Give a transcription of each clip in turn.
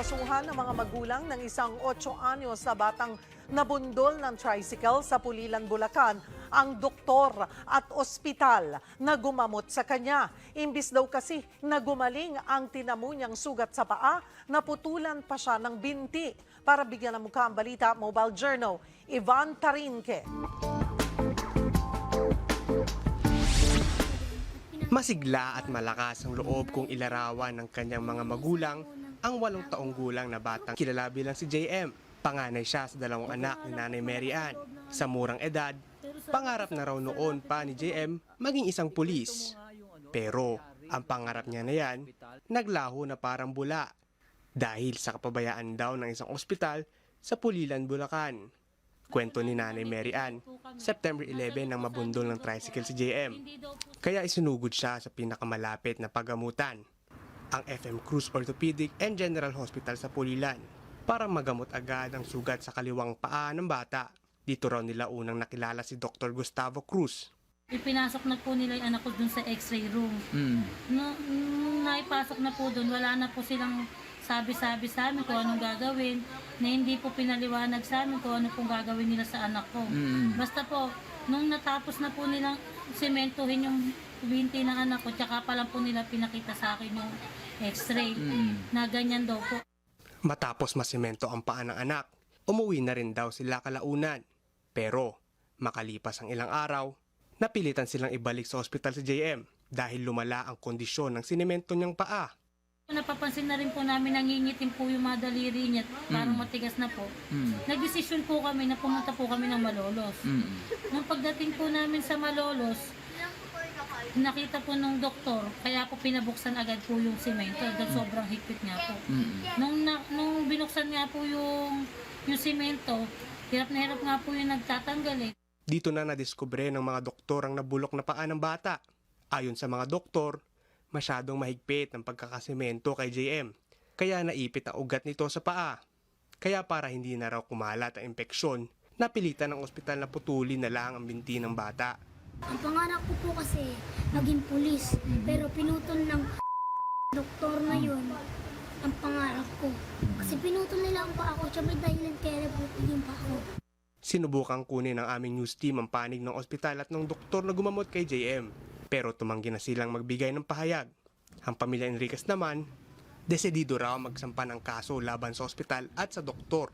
Inaarestuhan ng mga magulang ng isang 8 anyos na batang nabundol ng tricycle sa Pulilan, Bulacan ang doktor at ospital na gumamot sa kanya. Imbis daw kasi na gumaling ang tinamo niyang sugat sa paa, naputulan pa siya ng binti. Para bigyan ng mukha ang balita, Mobile Journal, Ivan Tarinque. Masigla at malakas ang loob kung ilarawan ng kanyang mga magulang ang walong taong gulang na batang kilala bilang si JM. Panganay siya sa dalawang anak ni Nanay Mary Ann. Sa murang edad, pangarap na raw noon pa ni JM maging isang pulis. Pero ang pangarap niya na yan, naglaho na parang bula dahil sa kapabayaan daw ng isang ospital sa Pulilan, Bulacan. Kwento ni Nanay Mary Ann, September 11 nang mabundol ng tricycle si JM. Kaya isinugod siya sa pinakamalapit na pagamutan, ang FM Cruz Orthopedic and General Hospital sa Pulilan, para magamot agad ang sugat sa kaliwang paa ng bata. Dito raw nila unang nakilala si Dr. Gustavo Cruz. Ipinasok na po nila yung anak ko dun sa x-ray room. Mm. No, nung naipasok na po dun, wala na po silang sabi-sabi sa amin kung anong gagawin, na hindi po pinaliwanag sa amin kung ano pong gagawin nila sa anak ko. Mm. Basta po, nung natapos na po nilang sementohin yung binti ng anak ko, tsaka pa lang po nila pinakita sa akin yung x-ray, Mm. na ganyan daw po. Matapos masimento ang paa ng anak, umuwi na rin daw sila kalaunan. Pero makalipas ang ilang araw, napilitan silang ibalik sa ospital si JM dahil lumala ang kondisyon ng sinemento niyang paa. Napapansin na rin po namin nangingitim po yung mga daliri niya, parang matigas na po. Mm. Nagdesisyon po kami na pumunta po kami ng Malolos. Mm. Nung pagdating po namin sa Malolos, nakita po nung doktor, kaya po pinabuksan agad po yung semento dahil sobrang higpit nga po. Mm. Nung, na, nung binuksan nga po yung, yung semento, hirap na hirap nga po yung nagtatanggal eh. Dito na nadiskubre ng mga doktor ang nabulok na paa ng bata. Ayon sa mga doktor, masyadong mahigpit ang pagkakasemento kay JM, kaya naipit ang ugat nito sa paa. Kaya para hindi na raw kumalat ang impeksyon, napilitan ng ospital na putulin na lang ang binti ng bata. Ang pangarap ko po kasi maging pulis. Pero pinutol ng doktor na yun ang pangarap ko. Kasi pinutol nila ang pa ako. Siya may dahilan kaya naputol pa ako. Sinubukang kunin ng aming news team ang panig ng ospital at ng doktor na gumamot kay JM. Pero tumanggi na silang magbigay ng pahayag. Ang pamilya Enriquez naman, desidido raw magsampa ng kaso laban sa ospital at sa doktor.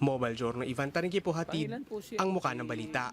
Mobile Journal Ivan Tarinki po hatid po ang muka ng balita.